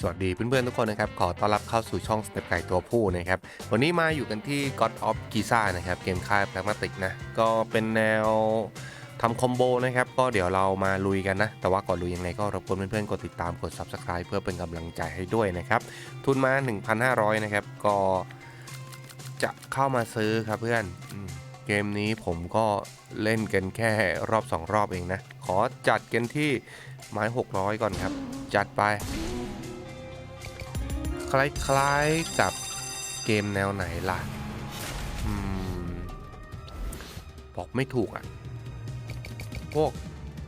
สวัสดีเพื่อนๆทุกคนนะครับ ขอต้อนรับเข้าสู่ช่องสเต็ปไก่ตัวผู้นะครับ วันนี้มาอยู่กันที่ God of Giza นะครับ เกมค่ายแพลมาติกนะ ก็เป็นแนวทำคอมโบนะครับ ก็เดี๋ยวเรามาลุยกันนะ แต่ว่าก่อนลุยยังไงก็รบกวนเพื่อนๆ กดติดตามกด Subscribe เพื่อเป็นกำลังใจให้ด้วยนะครับ ทุนมา 1,500 นะครับ ก็จะเข้ามาซื้อครับเพื่อนเกมนี้ผมก็เล่นกันแค่รอบ 2 รอบเองนะ ขอจัดกันที่ไม้ 600 ก่อนครับ จัดไป ล้ายๆกับเกมแนวไหนล่ะอืมบอกไม่ถูกอะ่ะ พวก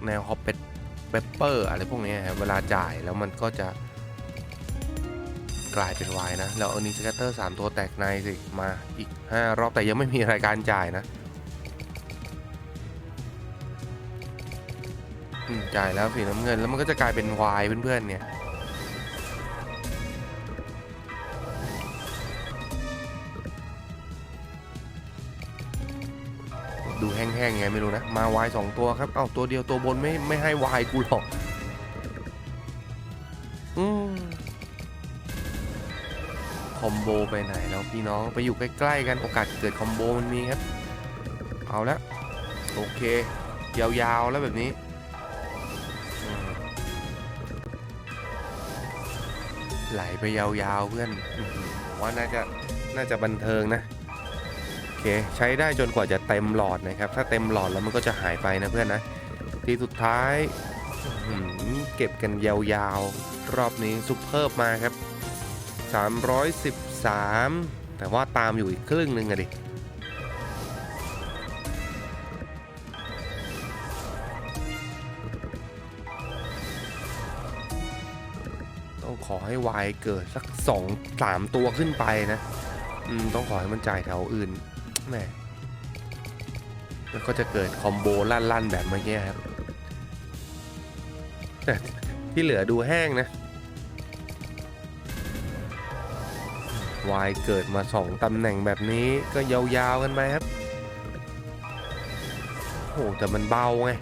แนวฮอปเป็ดเปเปอร์อะไรพวกนี้ครับเวลาจ่ายแล้วมันก็จะกลายเป็นวายนะ แล้วอานิสเกเตอร์สามตัวแตกในสิมาอีก 5 รอบแต่ยังไม่มีรายการจ่ายนะจ่ายแล้วสีน้ำเงินแล้วมันก็จะกลายเป็นวายเพื่อนๆเนี่ย งไงไม่รู้นะ มาวายสองตัวครับ เอ้าตัวเดียวตัวบนไม่ไม่ให้วายกูหรอก อืมคอมโบไปไหนแล้วพี่น้องไปอยู่ใกล้ๆกันโอกาสเกิดคอมโบมันมีครับ เอาละโอเค ยาวๆแล้วแบบนี้ไหลไปยาวๆเพื่อนหือผมว่าน่าจะน่าจะบันเทิงนะ เคใช้ได้จนกว่าจะเต็มหลอดนะครับ ถ้าเต็มหลอดแล้วมันก็จะหายไปนะเพื่อนนะทีสุดท้ายเก็บกันยาวๆ รอบนี้ซุปเปอร์มาครับ 313 แต่ว่าตามอยู่อีกครึ่งหนึ่งอะดิต้องขอให้วายเกิดสักสองสามตัวขึ้นไปนะต้องขอให้มันจ่ายแถวอื่น แหมแล้วก็จะเกิดคอมโบลั่นๆแบบเมื่อกี้ครับแต่ที่เหลือดูแห้งนะวายเกิดมาสองตำแหน่งแบบนี้ก็ยาวๆกันไปครับ โอ้แต่มันเบาไง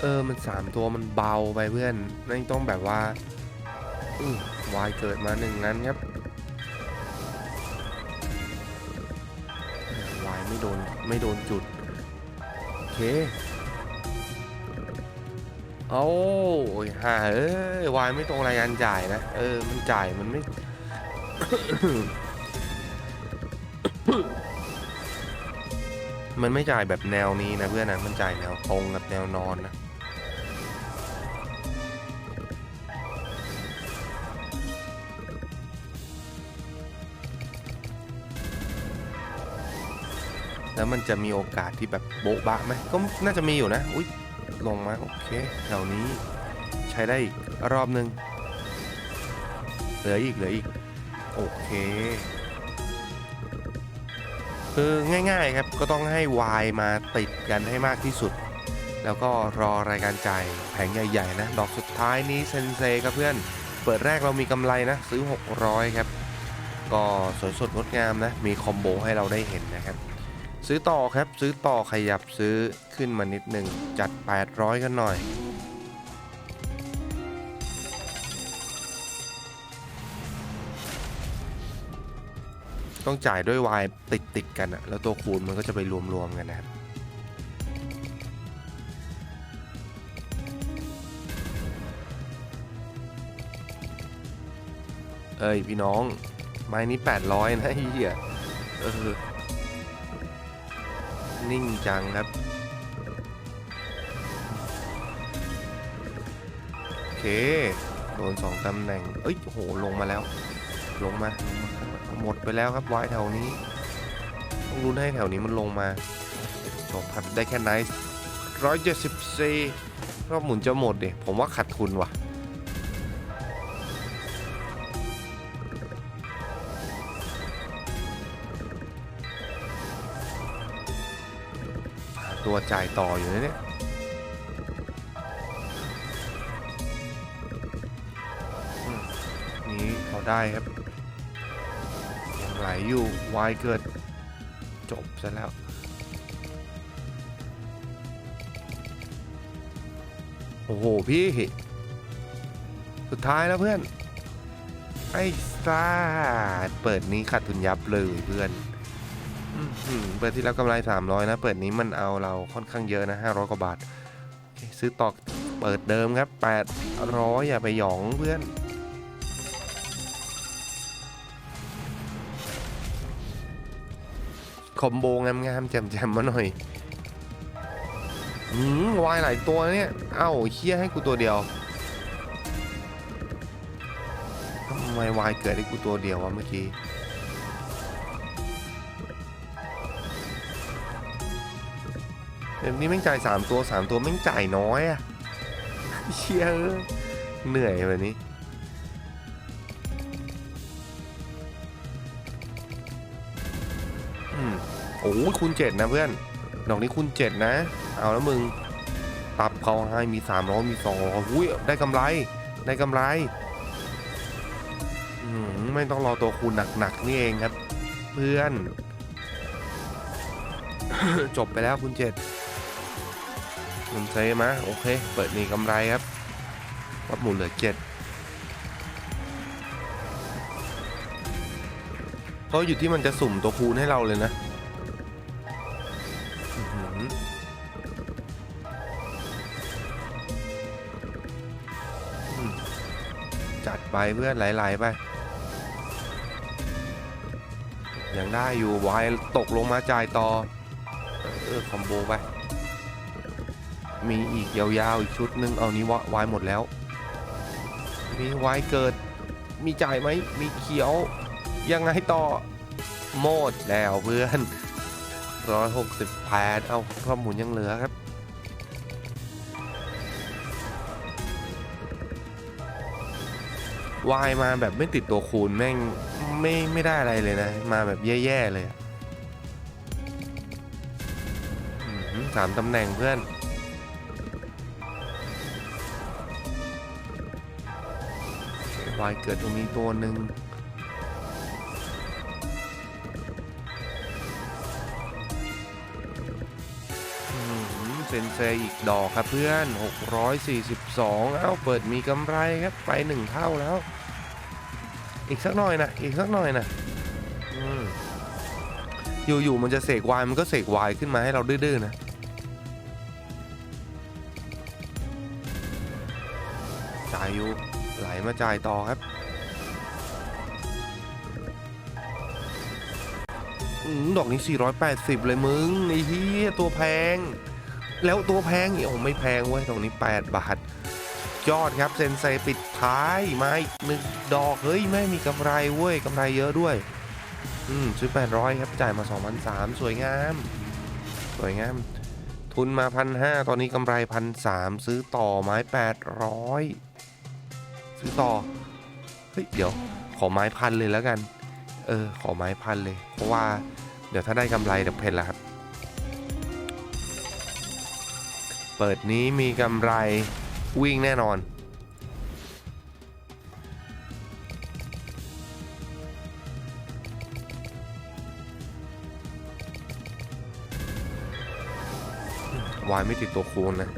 เออ มันสามตัวมันเบาไปเพื่อน นั่นต้องแบบว่า อื วายเกิดมาหนึ่งนั้นครับวายไม่โดนไม่โดนจุด โอเคเอาโอ้ยห่าเอ้ยวายไม่ตรงรายการจ่ายนะ เออ มันจ่ายมันไม่ มันไม่จ่ายแบบแนวนี้นะเพื่อนนะ มันจ่ายแนวตรงกับแนวนอนนะ แล้วมันจะมีโอกาสที่แบบโบ๊ะบะไหมก็น่าจะมีอยู่นะ อุ้ยลงมาโอเคแถวนี้ใช้ได้อีกรอบหนึ่งเหลืออีกเหลืออีก โอเค คือง่ายๆครับก็ต้องให้ Y มาติดกันให้มากที่สุด แล้วก็รอรายการจ่ายแผงใหญ่ๆนะ ดอกสุดท้ายนี้เซนเซครับเพื่อน เปิดแรกเรามีกำไรนะ ซื้อ 600 ครับ ก็สวยสดงดงามนะ มีคอมโบให้เราได้เห็นนะครับ ซื้อต่อครับซื้อต่อขยับซื้อขึ้นมานิดหนึ่งจัด 800 กันหน่อย ต้องจ่ายด้วยวายติดติดกันอะแล้วตัวคูณมันก็จะไปรวม ๆ กันนะครับเอ้ย พี่น้อง ไม้นี้ 800 นะเหี้ยเออ นิ่งจังครับ โอเค โดนสองตำแหน่ง เอ้ยโห ลงมาแล้ว ลงมา หมดไปแล้วครับวายแถวนี้ ต้องรุ้นให้แถวนี้มันลงมาจบครับ ได้แค่ไนท์ร้อยเจ็ดสิบสี่รอบหมุนจะหมดเดผมว่าขาดทุนว่ะ ตัวจ่ายต่ออยู่นะเนี่ยนี้เขาได้ครับ ยังไหลอยู่วายเกิด จบซะแล้วโอ้โหพี่ สุดท้ายแล้วเพื่อน ไอ้ซาเปิดนี้ขาดทุนยับเลยเพื่อน อื้อหือเปิดที่แล้วกำไร 300 นะ เปิดนี้มันเอาเราค่อนข้างเยอะนะ 500 กว่าบาทโอเคซื้อต่อเปิดเดิมครับ 800 อย่าไปหยองเพื่อน คอมโบงามๆแจ่มๆมาหน่อยอืมวายหลายตัวเนี่ย เอ้าเคี้ยให้กูตัวเดียวทำไมวายเกิดให้กูตัวเดียววะเมื่อกี้ เดี๋ยวนี้แม่งจ่ายสามตัวสามตัวแม่งจ่ายน้อยอะเชี่ยเหนื่อยแบบนี้อืมโอ้ยคูณเจ็ดนะเพื่อน ดอกนี้คูณเจ็ดนะ เอาแล้วมึงตับเขาให้มีสามร้อยมีสองร้อยอุ้ยได้กำไร ได้กำไรอืมไม่ต้องรอตัวคูณหนักๆนี่เองครับ เพื่อน จบไปแล้วคุณเจ็ด มันเซมาโอเค เปิดนี่กำไรครับวัดหมุนเหลือเจ็ดก็อยู่ที่มันจะสุ่มตัวคูณให้เราเลยนะจัดไปเพื่อนไหลๆไป ยังได้อยู่วายตกลงมาจ่ายต่อ เออคอมโบไป มีอีกยาวๆอีกชุดหนึ่งเอานี้วะวายหมดแล้ว มีวายเกิด มีจ่ายไหมมีเขียว ยังไงต่อโมดแล้วเพื่อนร้อยหกสิบแปดเอาข้อมูลยังเหลือครับวายมาแบบไม่ติดตัวคูณแม่งไม่ไม่ได้อะไรเลยนะ มาแบบแย่ ๆ เลยสามตำแหน่งเพื่อน วายเกิดตรงนี้ตัวหนึ่งเซนเซอีกดอกครับเพื่อน 642 เอ้า เปิดมีกำไรครับ ไปหนึ่งเท่าแล้ว อีกสักหน่อยนะ อีกสักหน่อยนะอือยู่ๆมันจะเสกวายมันก็เสกวายขึ้นมาให้เราดื้อๆนะจ่ายอยู่ มาจ่ายต่อครับดอกนี้ 480 เลยมึงไอ้เหี้ยตัวแพง แล้วตัวแพงอีกโอ้ไม่แพงเว้ยตรงนี้ 8 บาท ยอดครับเซนเซปิดท้ายมาอีกหนึ่งดอก เฮ้ยไม่มีกำไรเว้ยกำไรเยอะด้วย อืมซื้อ 800 ครับ จ่ายมา 2,300 สวยงาม สวยงาม ทุนมา 1,500 ตอนนี้กำไร 1,300 ซื้อต่อไม้ 800 ซื้อต่อ เฮ้ย เดี๋ยว ขอไม้พันเลยแล้วกัน เออ ขอไม้พันเลย เพราะว่าเดี๋ยวถ้าได้กำไรเดี๋ยวเพนแล้วครับ เปิดนี้มีกำไรวิ่งแน่นอน วายไม่ติดตัวคูณนะ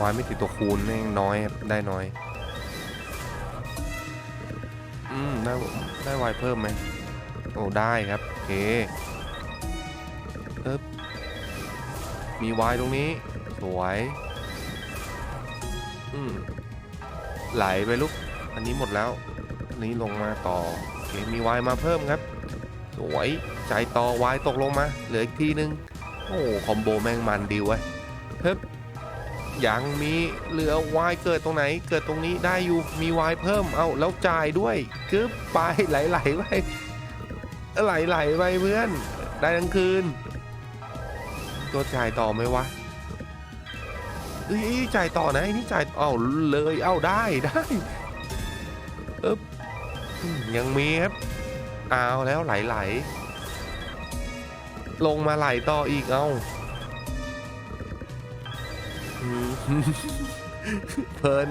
วายไม่ติดตัวคูณแม่งน้อยได้น้อย อืมได้ได้ไวเพิ่มไหมโอ้ได้ครับ โอเคเอ๊บมีไวตรงนี้ สวย อืมไหลไปลูก อันนี้หมดแล้วอันนี้ลงมาต่อ โอเค มีไวมาเพิ่มครับ สวยใจต่อไวตกลงมา เหลืออีกทีนึง โอ้คอมโบแม่งมันดีเว้ยเฮ้ย ยังมีเหลือวายเกิดตรงไหน เกิดตรงนี้ได้อยู่มีวายเพิ่มเอาแล้วจ่ายด้วยกึบไปไหลๆไปไหลๆไปเพื่อน ได้ทั้งคืน ตัวจ่ายต่อไหมวะเอ้ยจ่ายต่อนะไอ้นี่จ่ายเอาเลยเอาได้ได้เอ๊บยังมีครับเอาแล้วไหลๆลลงมาไหลต่ออีกเอ้า เพลิน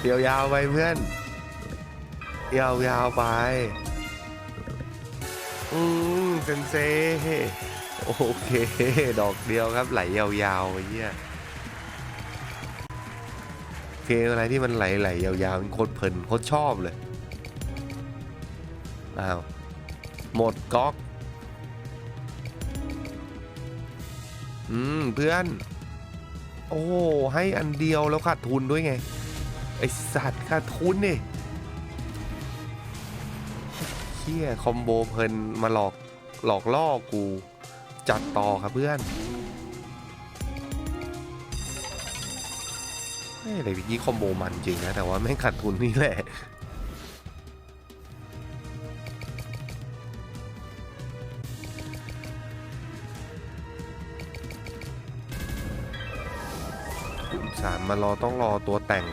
เดี๋ยวยาวไปเพื่อน ยาวยาวไป อืมเซนเซ โอเค ดอกเดียวครับไหลยาวๆไอ้เหี้ยเกมอะไรที่มันไหลๆยาวๆมันโคตรเพลินโคตรชอบเลย อ้าว หมดก๊อก อืม เพื่อน โอ้ให้อันเดียวแล้วขาดทุนด้วยไง ไอสัตว์ขาดทุนนี่เชี่ยคอมโบเพลินมาหลอกหลอกล่อกู จัดต่อครับเพื่อนอะไรเมื่อกี้คอมโบมันจริงนะ แต่ว่าไม่งขาดทุนนี่แหละ คูณสามมารอต้องรอตัวแต่ง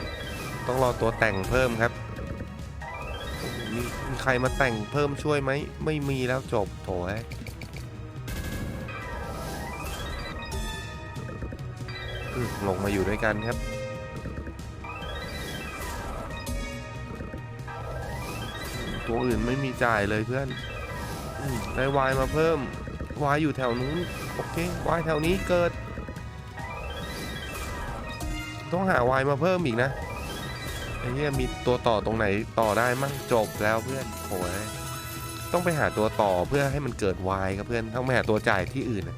ต้องรอตัวแต่งเพิ่มครับ มีมีใครมาแต่งเพิ่มช่วยไหม ไม่มีแล้วจบโถยลงมาอยู่ด้วยกันครับตัวอื่นไม่มีจ่ายเลยเพื่อนอได้วายมาเพิ่มวายอยู่แถวนู้น โอเควายแถวนี้เกิด ต้องหาวายมาเพิ่มอีกนะไอ้เนี่ยมีตัวต่อตรงไหนต่อได้มั่งจบแล้วเพื่อนโหยต้องไปหาตัวต่อเพื่อให้มันเกิดวายครับเพื่อนต้องไปหาตัวจ่ายที่อื่นเนี่ย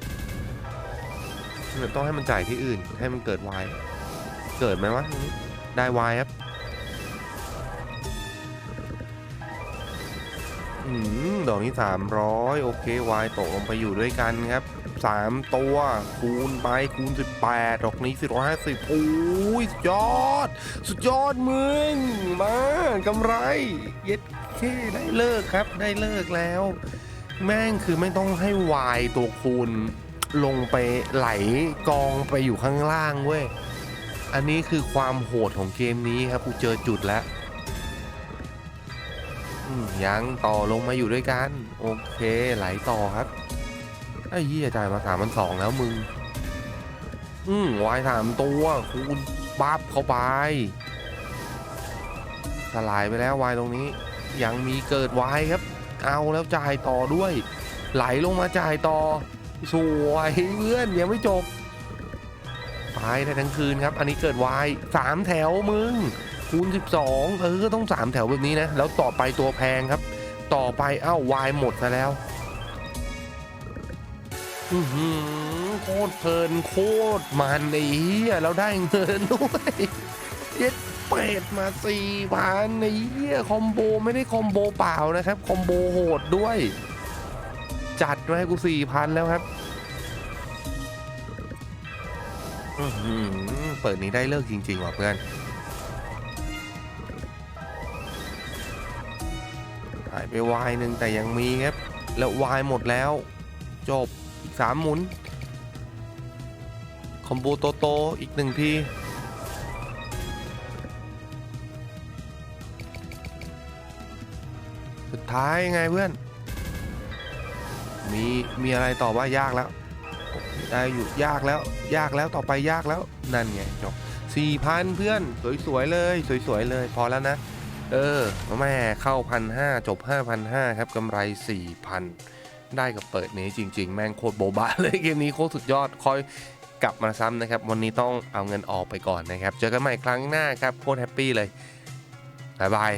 ต้องให้มันจ่ายที่อื่น ให้มันเกิดวายเกิดไหมวะตรงนี้ได้วายครับ ดอกนี้สามร้อยโอเควายตกลงไปอยู่ด้วยกันครับสามตัวคูณไปคูณ 18 ดอกนี้ 450 โอ้ยสุดยอด สุดยอดมึง มากำไร เย็ดเคได้เลิกครับได้เลิกแล้ว แม่งคือไม่ต้องให้วายตัวคูณลงไปไหลกองไปอยู่ข้างล่างเว้ย อันนี้คือความโหดของเกมนี้ครับกูเจอจุดแล้ว อืมยังต่อลงมาอยู่ด้วยกัน โอเคไหลต่อครับ ไอ้เหี้ยจ่ายมาสามพันสองแล้วมึง อืมวายสามตัวคูณบัฟเข้าไป สลายไปแล้ววายตรงนี้ ยังมีเกิดวายครับ เอาแล้วจ่ายต่อด้วย ไหลลงมาจ่ายต่อ สวยเพื่อนยังไม่จบตายได้ทั้งคืนครับ อันนี้เกิดวายสามแถวมึง คูณ 12 เออต้องสามแถวแบบนี้นะ แล้วต่อไปตัวแพงครับ ต่อไปเอ้าวายหมดซะแล้วอือหือโคตรเพลินโคตรมันไอ้เหี้ยเราได้เงินด้วยเย็ดเป็ดมาสี่พันไอ้เหี้ยคอมโบไม่ได้คอมโบเปล่านะครับ คอมโบโหดด้วย จัดมาให้กูสี่พันแล้วครับอือหือเปิดนี้ได้เลิกจริงๆว่ะเพื่อน ไปวายหนึ่งแต่ยังมีครับ แล้ววายหมดแล้ว จบอีกสามหมุน คอมโบโตโตอีกหนึ่งทีสุดท้ายไงเพื่อน มีมีอะไรต่อว่ายากแล้ว ได้อยู่ยากแล้ว ยากแล้วต่อไปยากแล้ว นั่นไงจบสี่พันเพื่อน สวยๆเลย สวยๆเลย พอแล้วนะ เออแม่เข้าพันห้าจบห้าพันห้าครับกำไรสี่พันได้กับเปิดนี้จริง ๆ แม่งโคตรโบบาเลยเกมนี้โคตรสุดยอดคอยกลับมาซ้ำนะครับ วันนี้ต้องเอาเงินออกไปก่อนนะครับ เจอกันใหม่ครั้งหน้าครับ โคตรแฮปปี้เลย บ๊ายบาย